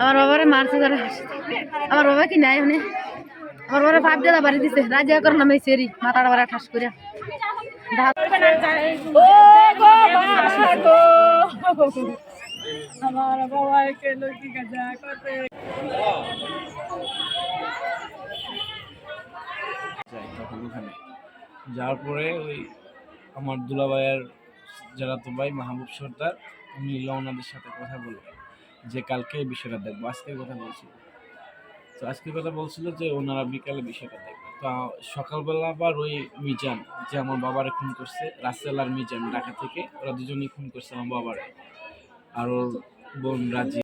আমরা বাবারে মারছে তারা আমার বাবা কি নাই মানে? আমার বাবা ভাব দিয়ে বাড়ি দিছে, রাজা সেরি মাথাটা বাড়া ঠাস করে যাওয়ার পরে ওই আমার দুলাভাইয়ের যারা তো ভাই মাহবুব সর্দার, উনি ওনাদের সাথে কথা বলল, যে কালকে এই বিষয়টা দেখব, আজকের কথা বলছিল তো আজকে বেলা বলছিল যে ওনারা বিকালে বিষয়টা দেখবে তো সকালবেলা আবার ওই মিজান, যে আমার বাবারে খুন করছে, রাসেল আর মিজান ঢাকা থেকে, ওরা দুজনেই খুন করছে আমার বাবারে। আর ওর বোন রাজি।